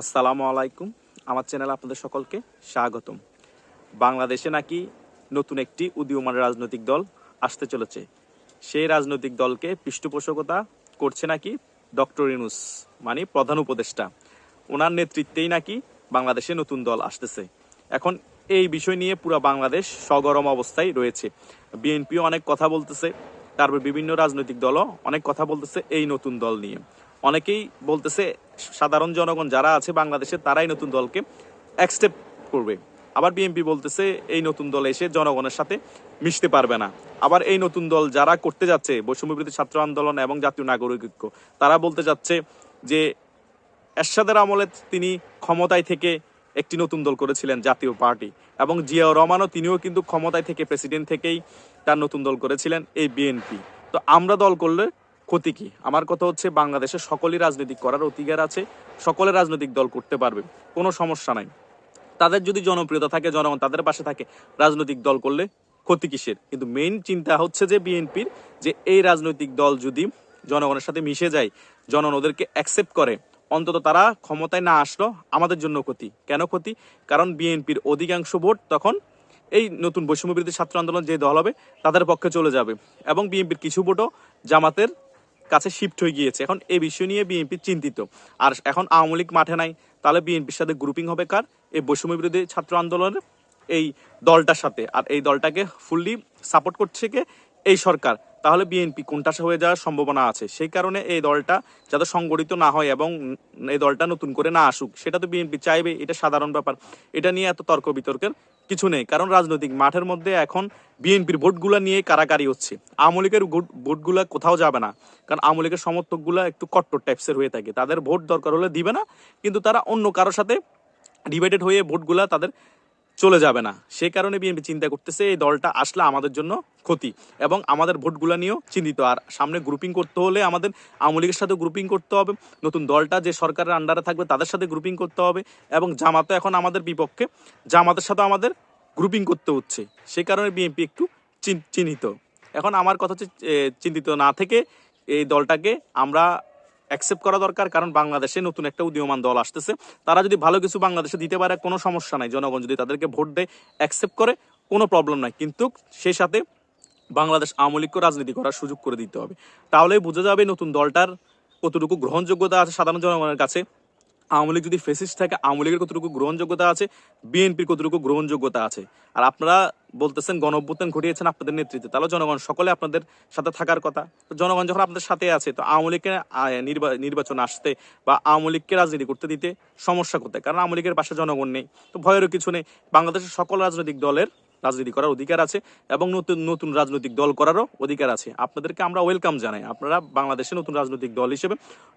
আসসালামু আলাইকুম। আমার চ্যানেলে আপনাদের সকলকে স্বাগতম। বাংলাদেশে নাকি নতুন একটি উদীয়মান রাজনৈতিক দল আসতে চলেছে। সেই রাজনৈতিক দলকে পৃষ্ঠপোষকতা করছে নাকি ডক্টর ইনুস মানে প্রধান উপদেষ্টা। ওনার নেতৃত্বেই নাকি বাংলাদেশে নতুন দল আসতেছে। এখন এই বিষয় নিয়ে পুরো বাংলাদেশ সগরম অবস্থায় রয়েছে। বিএনপিও অনেক কথা বলতেছে, তারপর বিভিন্ন রাজনৈতিক দলও অনেক কথা বলতেছে এই নতুন দল নিয়ে। অনেকেই বলতেছে সাধারণ জনগণ যারা আছে বাংলাদেশে, তারাই নতুন দলকে অ্যাকসেপ্ট করবে। আবার বিএনপি বলতেছে, এই নতুন দল এসে জনগণের সাথে মিশতে পারবে না। আবার এই নতুন দল যারা করতে যাচ্ছে, বৈষম্যবিরোধী ছাত্র আন্দোলন এবং জাতীয় নাগরিক ঐক্য, তারা বলতে যাচ্ছে যে এরশাদের আমলে তিনি ক্ষমতায় থেকে একটি নতুন দল করেছিলেন, জাতীয় পার্টি। এবং জিয়াউর রহমানও তিনিও কিন্তু ক্ষমতায় থেকে, প্রেসিডেন্ট থেকেই তার নতুন দল করেছিলেন এই বিএনপি তো আমরা দল করলে ক্ষতি কি আমার কথা হচ্ছে বাংলাদেশে সকলেই রাজনৈতিক করার অধিকার আছে, সকলে রাজনৈতিক দল করতে পারবে, কোনো সমস্যা নাই। তাদের যদি জনপ্রিয়তা থাকে, জনগণ তাদের পাশে থাকে, রাজনৈতিক দল করলে ক্ষতি কিসের? কিন্তু মেইন চিন্তা হচ্ছে যে বিএনপির যে এই রাজনৈতিক দল যদি জনগণের সাথে মিশে যায়, জনগণ ওদেরকে অ্যাকসেপ্ট করে, অন্তত তারা ক্ষমতায় না আসলো, আমাদের জন্য ক্ষতি। কেন ক্ষতি? কারণ বিএনপির অধিকাংশ ভোট তখন এই নতুন বৈষম্য বিরোধী ছাত্র আন্দোলন যে দল হবে, তাদের পক্ষে চলে যাবে। এবং বিএনপির কিছু ভোটও জামাতের কাছে শিফট হয়ে গিয়েছে। এখন এই বিষয় নিয়ে বিএনপি চিন্তিত। আর এখন আওয়ামী লীগ মাঠে নাই, তাহলে বিএনপির সাথে গ্রুপিং হবে কার? এই বৈষম্য বিরোধী ছাত্র আন্দোলনের এই দলটার সাথে। আর এই দলটাকে ফুললি সাপোর্ট করছে কে? এই সরকার। তাহলে বিএনপি কোনটাসা হয়ে যাওয়ার সম্ভাবনা আছে? সেই কারণে এই দলটা যাতে সংগঠিত না হয় এবং এই দলটা নতুন করে না আসুক, সেটা তো বিএনপি চাইবে এটা সাধারণ ব্যাপার। এটা নিয়ে এত তর্ক বিতর্কের কিছু নেই, কারণ রাজনৈতিক মাঠের মধ্যে এখন বিএনপির ভোটগুলা নিয়ে কারাকারি হচ্ছে। আওয়ামী লীগের ভোট- ভোটগুলা কোথাও যাবে না, কারণ আওয়ামী লীগের সমর্থকগুলা একটু কট্টর টাইপসের হয়ে থাকে। তাদের ভোট দরকার হলে দিবে না, কিন্তু তারা অন্য কারোর সাথে ডিভাইডেড হয়ে ভোটগুলা তাদের চলে যাবে না। সেই কারণে বিএনপি চিন্তা করতেছে, এই দলটা আসলে আমাদের জন্য ক্ষতি এবং আমাদের ভোটগুলা নিয়েও চিন্তিত। আর সামনে গ্রুপিং করতে হলে আমাদের আওয়ামী লীগের সাথে গ্রুপিং করতে হবে। নতুন দলটা যে সরকারের আন্ডারে থাকবে, তাদের সাথে গ্রুপিং করতে হবে এবং জামাতে এখন আমাদের বিপক্ষে। জামাতের সাথে আমাদের গ্রুপিং করতে হচ্ছে। সেই কারণে বিএনপি একটু চিহ্নিত এখন আমার কথা হচ্ছে চিন্তিত না থেকে এই দলটাকে আমরা অ্যাকসেপ্ট করা দরকার, কারণ বাংলাদেশে নতুন একটা উদীয়মান দল আসতেছে। তারা যদি ভালো কিছু বাংলাদেশে দিতে পারে, কোনো সমস্যা নাই। জনগণ যদি তাদেরকে ভোট দেয় অ্যাকসেপ্ট করে, কোনো প্রবলেম নাই। কিন্তু সেই সাথে বাংলাদেশ আওয়ামী লীগকে রাজনীতি করার সুযোগ করে দিতে হবে। তাহলেই বোঝা যাবে নতুন দলটার কতটুকু গ্রহণযোগ্যতা আছে সাধারণ জনগণের কাছে। আওয়ামী লীগ যদি ফেসিস্ট থাকে, আওয়ামী লীগের কতটুকু গ্রহণযোগ্যতা আছে? বিএনপির কতটুকু গ্রহণযোগ্যতা আছে? আর আপনারা বলতেছেন গণ অভ্যুত্থান ঘটিয়েছেন আপনাদের নেতৃত্বে, তাহলে জনগণ সকলে আপনাদের সাথে থাকার কথা। তো জনগণ যখন আপনাদের সাথে আছে, তো আওয়ামী লীগকে নির্বা- নির্বাচন আসতে বা আওয়ামী লীগকে রাজনীতি করতে দিতে সমস্যা কোথায়? কারণ আওয়ামী লীগের পাশে জনগণ নেই, তো ভয়েরও কিছু নেই। বাংলাদেশের সকল রাজনৈতিক দলের রাজনীতি করার অধিকার আছে এবং নতুন নতুন রাজনৈতিক দল করারও অধিকার আছে। আপনাদেরকে আমরা ওয়েলকাম জানাই। আপনারা বাংলাদেশে নতুন রাজনৈতিক দল হিসেবে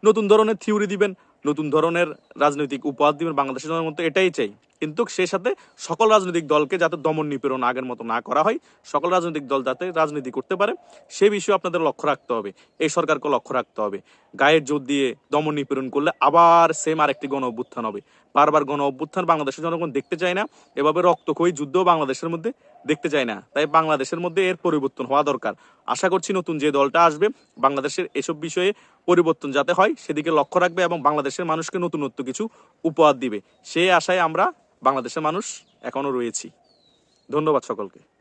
নতুন ধরনের থিওরি দিবেন, নতুন ধরনের রাজনৈতিক উপহার দিবেন, বাংলাদেশের জনগণ তো এটাই চাই। কিন্তু সেই সাথে সকল রাজনৈতিক দলকে যাতে দমন নিপীড়ন আগের মতো না করা হয়, সকল রাজনৈতিক দল যাতে রাজনীতি করতে পারে, সে বিষয়ে আপনাদের লক্ষ্য রাখতে হবে, এই সরকারকে লক্ষ্য রাখতে হবে। গায়ের জোর দিয়ে দমন নিপীড়ন করলে আবার সেম আরেকটি গণ অভ্যুত্থান হবে। বারবার গণ অভ্যুত্থান বাংলাদেশের জনগণ দেখতে চায় না, এভাবে রক্তক্ষয়ী যুদ্ধ বাংলাদেশের মধ্যে দেখতে চায় না। তাই বাংলাদেশের মধ্যে এর পরিবর্তন হওয়া দরকার। আশা করছি নতুন যে দলটা আসবে, বাংলাদেশের এসব বিষয়ে পরিবর্তন যাতে হয়, সেদিকে লক্ষ্য রাখবে এবং বাংলাদেশের মানুষকে নতুনত্ব কিছু উপহার দিবে। সেই আশায় আমরা বাংলাদেশের মানুষ এখনও রয়েছি। ধন্যবাদ সকলকে।